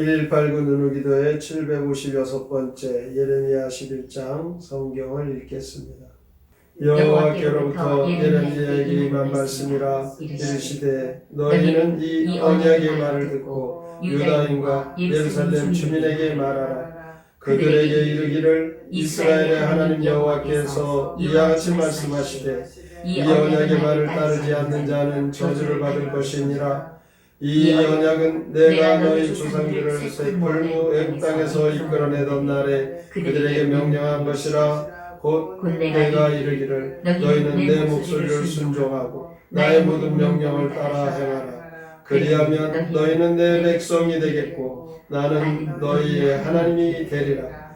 118구 누누기도의 756번째 예레미야 11장 성경을 읽겠습니다. 여호와께로부터 예레미야에게 임한 말씀이라 이르시되 너희는 이 언약의 말을 듣고 유다인과 예루살렘 주민에게 말하라 그들에게 이르기를 이스라엘의 하나님 여호와께서 이와 같이 말씀하시되 이 언약의 말을 따르지 않는 자는 저주를 받을 것이니라 이 언약은 내가 너희 조상들을 새 풀무 애국 땅에서 이끌어내던 날에 그들에게 명령한 것이라 곧 내가 이르기를 너희는 내 목소리를 순종하고 나의 모든 명령을 따라 행하라. 그리하면 너희는 내 백성이 되겠고 나는 너희의 하나님이 되리라.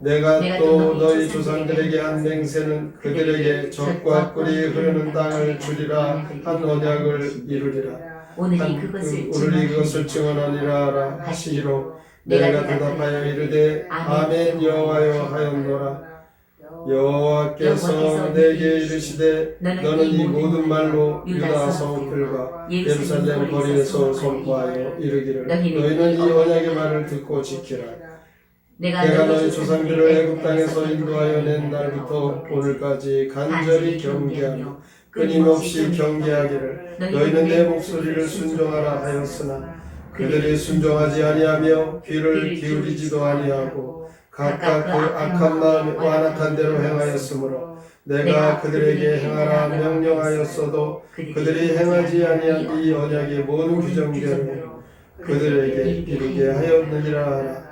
내가 또 너희 조상들에게 한 맹세는 그들에게 적과 꿀이 흐르는 땅을 주리라 한 언약을 이루리라 오늘이 한 그것을 그 오늘이 그것을 증언하니라 하시기로 내가 대답하여 이르되 아멘 여호와여 하였노라. 여호와께서 내게 이르시되 너는 이 모든 말로 유다 성들과 예루살렘 거리에서 선포하여 이르기를 너희는 이 언약의 말을 듣고 지키라. 내가 너희 조상들을 애굽 땅에서 인도하여 낸 날부터 오늘까지 간절히 경계하며 끊임없이 경계하기를 너희는 내 목소리를 순종하라 하였으나 그들이 순종하지 아니하며 귀를 기울이지도 아니하고 각각 그 악한 마음 완악한 대로 행하였으므로 내가 그들에게 행하라 명령하였어도 그들이 행하지 아니한 이 언약의 모든 규정대로 그들에게 이르게 하였느니라 하라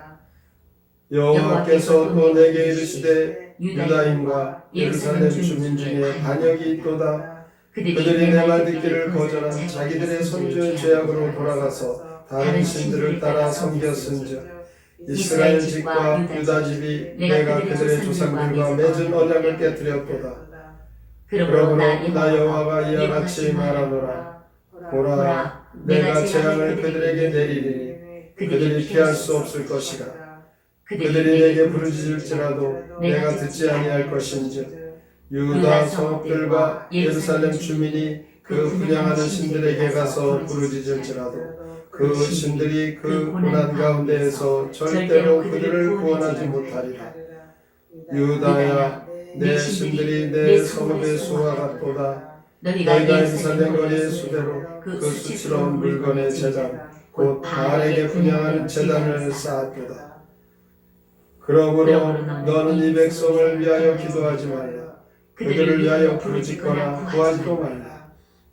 여호와께서 또 내게 이르시되 유다인과 예루살렘 주민 중에 반역이 있도다 그들이 내 말 듣기를 거절한 자기들의 선주의 죄악으로 돌아가서 다른 신들을 따라 섬겼은즉 이스라엘 집과 유다 집이 내가 그들의 조상들과 맺은 언약을 깨뜨렸도다. 그러므로 나 여호와가 이와 같이 말하노라. 보라 내가 재앙을 그들에게 내리리니 그들이 피할 수 없을 것이라. 그들이 내게 부르짖을지라도 내가 듣지 아니할 것인즉 유다 성읍들과 예루살렘 주민이 그 분양하는 신들에게 가서 부르짖을지라도 그 신들이 그 고난 가운데에서 절대로 그들을 구원하지 못하리라. 유다야 내 신들이 내 성읍의 수와 같도다. 너희가 예루살렘 거리의 수대로 그 수치스러운 물건의 재단 곧 바알에게 분양하는 재단을 쌓았도다. 그러므로 너는 이 백성을 위하여 기도하지 말라 그들을 위하여 부르짖거나 구하지도 말라.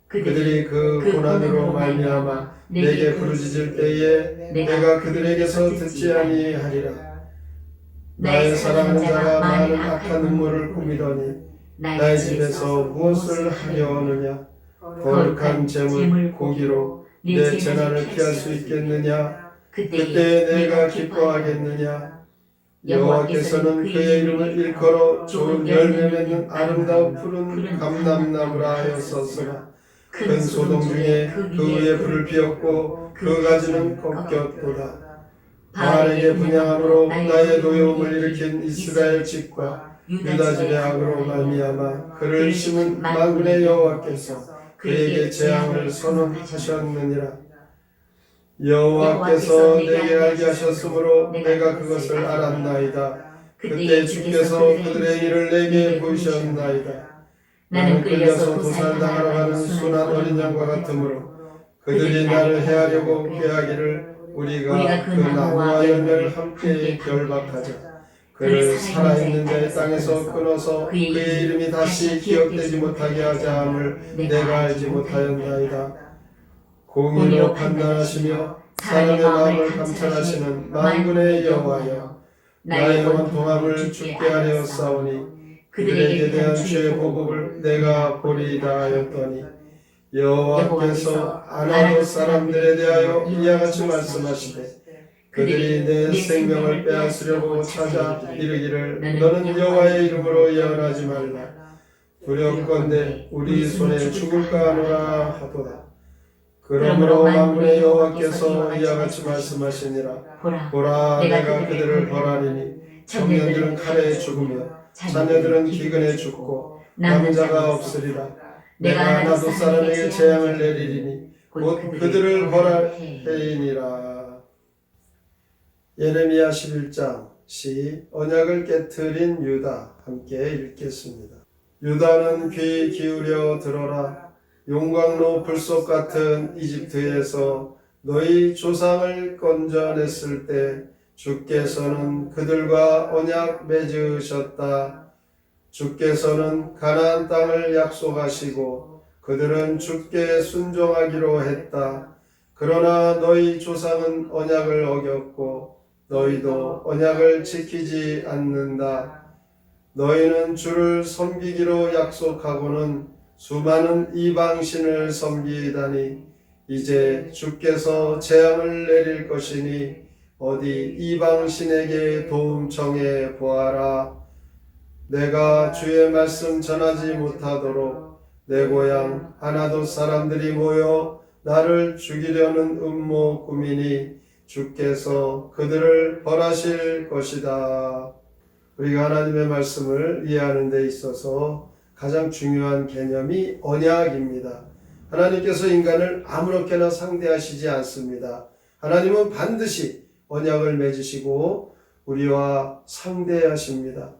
그들이 그 고난으로 말미암아 내게 부르짖을 때에 내가 그들에게서 듣지 아니하리라. 나의 사랑하는 자가 많은 악한 눈물을 꾸미더니 나의 집에서 무엇을 하려느냐? 거룩한 재물 고기로 내 재난을 피할 수 있겠느냐? 그때 내가 기뻐하겠느냐 여호와께서는 그의 이름을 일컬어 좋은 열매 맺는 아름다운 푸른 감람나무라 하였었으나 큰 소동 중에 그 위에 불을 피웠고 그 가지는 꺾였도다. 바알에게 분양함으로 나의 노여움을 일으킨 이스라엘 집과 유다 집의 악으로 말미암아 그를 심은 만군의 여호와께서 그에게 재앙을 선언하셨느니라 여호와께서 내게 알게 하셨으므로 내가 그것을 알았나이다. 그때 주께서 그들의 일을 내게 보이셨나이다. 나는 끌려서 도살당하러 가는 순한 어린 양과 같으므로 그들이 나를 해하려고 꾀하기를 우리가 그 나무와 열매를 함께 결박하자 그를 살아있는 자의 땅에서 끊어서 그의 이름이 다시 기억되지 못하게 하자 함을 내가 알지 못하였나이다 공의로 판단하시며 사람의 마음을 감찰하시는 만군의 여호와여 나의 영혼 동함을 죽게 하려 싸우니 그들에게 대한 죄의 보복을 내가 보리이다 하였더니 여호와께서 아나도 사람들에 대하여 이와 같이 말씀하시되 그들이 내 생명을 빼앗으려고 찾아 이르기를 너는 여호와의 이름으로 예언하지 말라. 두렵건대 우리 손에 죽을까 하노라 하도다 그러므로 만군의 여호와께서 이와 같이 말씀하시니라. 보라 내가 그들을 벌하리니 청년들은 칼에 죽으며 자녀들은 기근에 죽고 남은 자가 없으리라. 내가 나도 사람에게 재앙을 내리리니 곧 그들을 벌할 해이니라. 예레미야 11장 시 언약을 깨뜨린 유다 함께 읽겠습니다. 유다는 귀 기울여 들어라 용광로 불속 같은 이집트에서 너희 조상을 건져냈을 때 주께서는 그들과 언약 맺으셨다. 주께서는 가나안 땅을 약속하시고 그들은 주께 순종하기로 했다. 그러나 너희 조상은 언약을 어겼고 너희도 언약을 지키지 않는다. 너희는 주를 섬기기로 약속하고는 수많은 이방신을 섬기다니 이제 주께서 재앙을 내릴 것이니 어디 이방신에게 도움 청해 보아라. 내가 주의 말씀 전하지 못하도록 내 고향 하나도 사람들이 모여 나를 죽이려는 음모 꾸미니 주께서 그들을 벌하실 것이다. 우리가 하나님의 말씀을 이해하는 데 있어서 가장 중요한 개념이 언약입니다. 하나님께서 인간을 아무렇게나 상대하시지 않습니다. 하나님은 반드시 언약을 맺으시고 우리와 상대하십니다.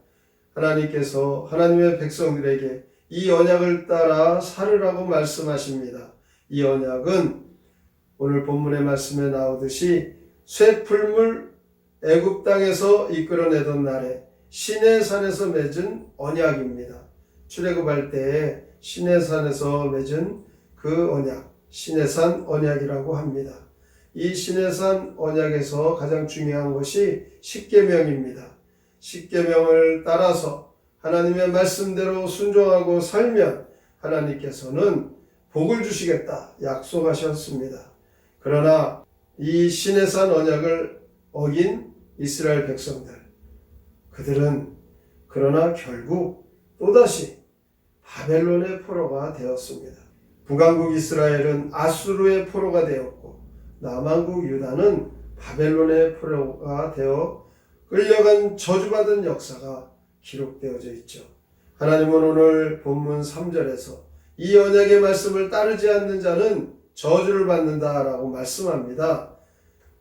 하나님께서 하나님의 백성들에게 이 언약을 따라 살으라고 말씀하십니다. 이 언약은 오늘 본문의 말씀에 나오듯이 쇠풀물 애굽 땅에서 이끌어내던 날에 신의 산에서 맺은 언약입니다. 출애굽할 때 신의 산에서 맺은 그 언약, 신의 산 언약이라고 합니다. 이 신의 산 언약에서 가장 중요한 것이 십계명입니다. 십계명을 따라서 하나님의 말씀대로 순종하고 살면 하나님께서는 복을 주시겠다 약속하셨습니다. 그러나 이 신의 산 언약을 어긴 이스라엘 백성들 그들은 그러나 결국 또다시 바벨론의 포로가 되었습니다. 북왕국 이스라엘은 아수르의 포로가 되었고 남왕국 유다는 바벨론의 포로가 되어 끌려간 저주받은 역사가 기록되어져 있죠. 하나님은 오늘 본문 3절에서 이 언약의 말씀을 따르지 않는 자는 저주를 받는다라고 말씀합니다.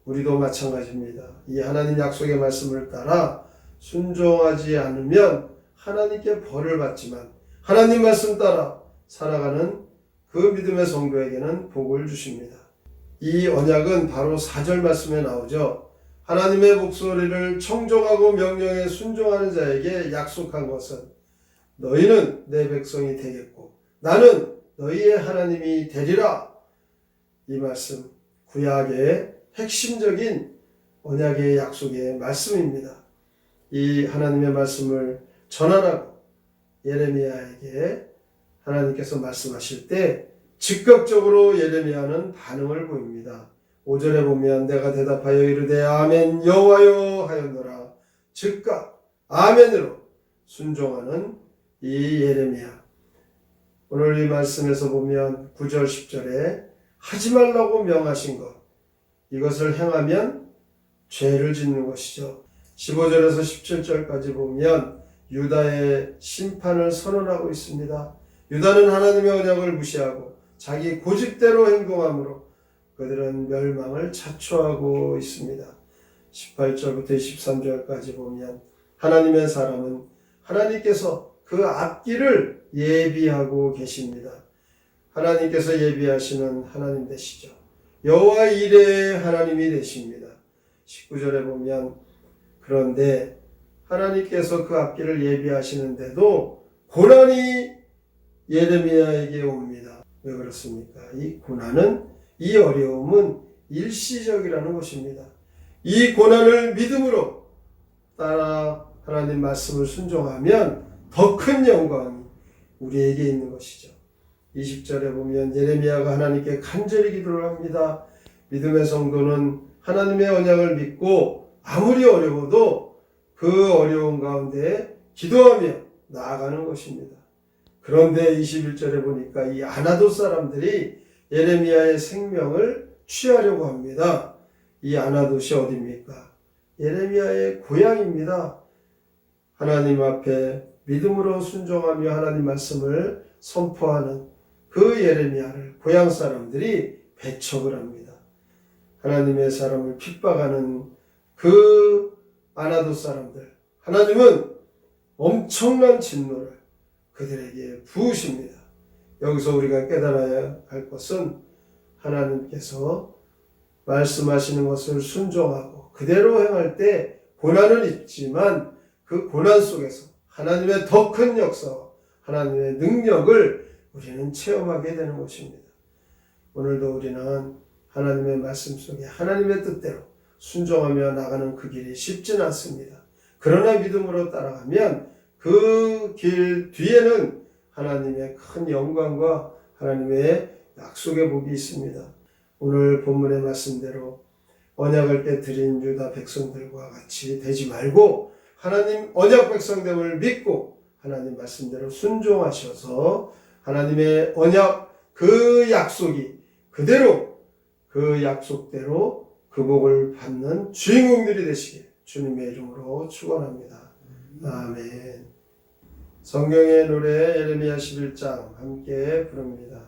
우리도 마찬가지입니다. 이 하나님 약속의 말씀을 따라 순종하지 않으면 하나님께 벌을 받지만 하나님 말씀 따라 살아가는 그 믿음의 성도에게는 복을 주십니다. 이 언약은 바로 4절 말씀에 나오죠. 하나님의 목소리를 청종하고 명령에 순종하는 자에게 약속한 것은 너희는 내 백성이 되겠고 나는 너희의 하나님이 되리라. 이 말씀 구약의 핵심적인 언약의 약속의 말씀입니다. 이 하나님의 말씀을 전하라고 예레미야에게 하나님께서 말씀하실 때 즉각적으로 예레미야는 반응을 보입니다. 5절에 보면 내가 대답하여 이르되 아멘 여호와여 하였노라 즉각 아멘으로 순종하는 이 예레미야 오늘 이 말씀에서 보면 9절 10절에 하지 말라고 명하신 것 이것을 행하면 죄를 짓는 것이죠. 15절에서 17절까지 보면 유다의 심판을 선언하고 있습니다. 유다는 하나님의 언약을 무시하고 자기 고집대로 행동함으로 그들은 멸망을 자초하고 있습니다. 18절부터 23절까지 보면 하나님의 사람은 하나님께서 그 앞길을 예비하고 계십니다. 하나님께서 예비하시는 하나님 되시죠. 여호와 이레의 하나님이 되십니다. 19절에 보면 그런데 하나님께서 그 앞길을 예비하시는데도 고난이 예레미야에게 옵니다. 왜 그렇습니까? 이 고난은 이 어려움은 일시적이라는 것입니다. 이 고난을 믿음으로 따라 하나님 말씀을 순종하면 더 큰 영광이 우리에게 있는 것이죠. 20절에 보면 예레미야가 하나님께 간절히 기도를 합니다. 믿음의 성도는 하나님의 언약을 믿고 아무리 어려워도 그 어려운 가운데 기도하며 나아가는 것입니다. 그런데 21절에 보니까 이 아나도 사람들이 예레미야의 생명을 취하려고 합니다. 이 아나도시 어디입니까? 예레미야의 고향입니다. 하나님 앞에 믿음으로 순종하며 하나님 말씀을 선포하는 그 예레미야를 고향 사람들이 배척을 합니다. 하나님의 사람을 핍박하는 그 아나도 사람들 하나님은 엄청난 진노를 그들에게 부으십니다. 여기서 우리가 깨달아야 할 것은 하나님께서 말씀하시는 것을 순종하고 그대로 행할 때 고난은 있지만 그 고난 속에서 하나님의 더 큰 역사, 하나님의 능력을 우리는 체험하게 되는 것입니다. 오늘도 우리는 하나님의 말씀 속에 하나님의 뜻대로 순종하며 나가는 그 길이 쉽지는 않습니다. 그러나 믿음으로 따라가면 그 길 뒤에는 하나님의 큰 영광과 하나님의 약속의 복이 있습니다. 오늘 본문의 말씀대로 언약을 깨뜨린 유다 백성들과 같이 되지 말고 하나님 언약 백성됨을 믿고 하나님 말씀대로 순종하셔서 하나님의 언약 그 약속이 그대로 그 약속대로 그 복을 받는 주인공들이 되시길 주님의 이름으로 축원합니다. 아멘. 성경의 노래 예레미야 11장 함께 부릅니다.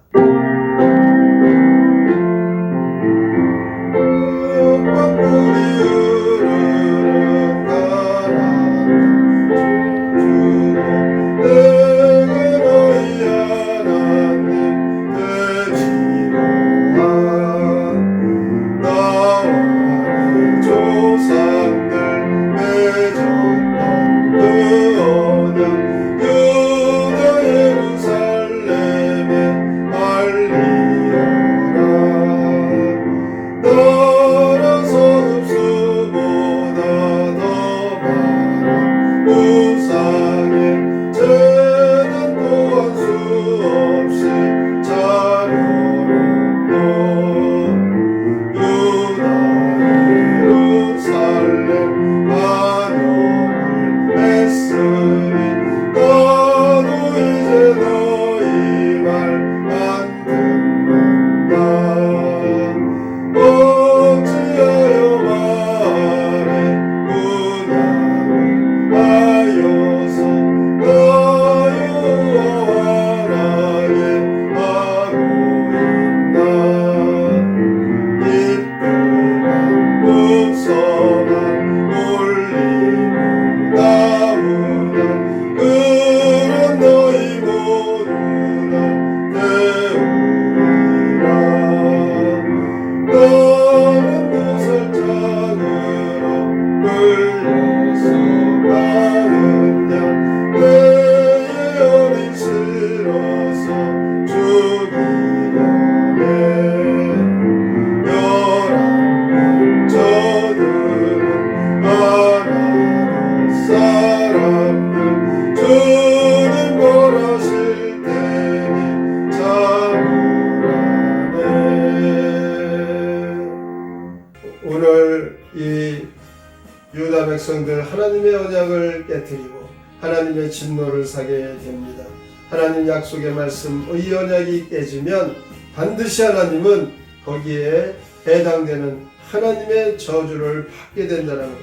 백성들 하나님의 언약을 깨뜨리고 하나님의 진노를 사게 됩니다. 하나님 약속의 말씀 이 언약이 깨지면 반드시 하나님은 거기에 해당되는 하나님의 저주를 받게 된다는 것.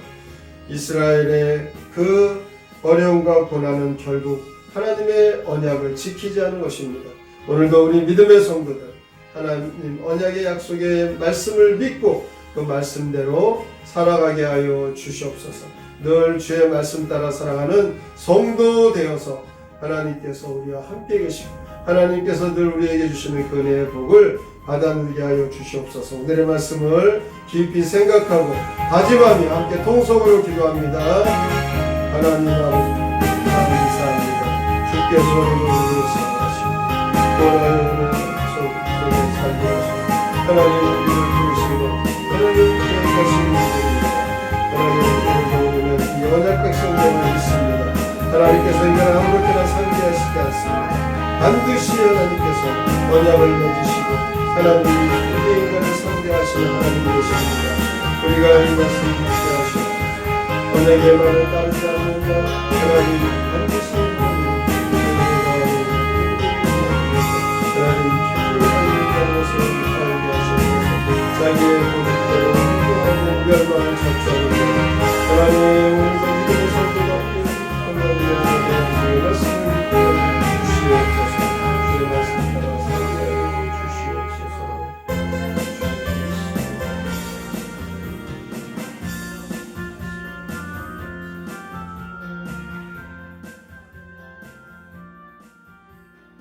이스라엘의 그 어려움과 고난은 결국 하나님의 언약을 지키지 않은 것입니다. 오늘도 우리 믿음의 성도들 하나님 언약의 약속의 말씀을 믿고 그 말씀대로 살아가게 하여 주시옵소서. 늘 주의 말씀 따라 살아가는 성도 되어서 하나님께서 우리와 함께 계시고 하나님께서 늘 우리에게 주시는 그 은혜의 복을 받아 누리게 하여 주시옵소서. 오늘의 말씀을 깊이 생각하고 다짐하며 함께 통성으로 기도합니다. 하나님 아버지 감사합니다. 주께서 우리를 사랑하시고 또 하나님의 속에 살게 하시고 하나님 반드시 하나님께서 언약을 맺으시고 하나님이 우리 인간을 상대하시는 하나님 되십니다. 우리가 이 말씀 듣게 하시고 언약의 말을 따르지 않는 자 하나님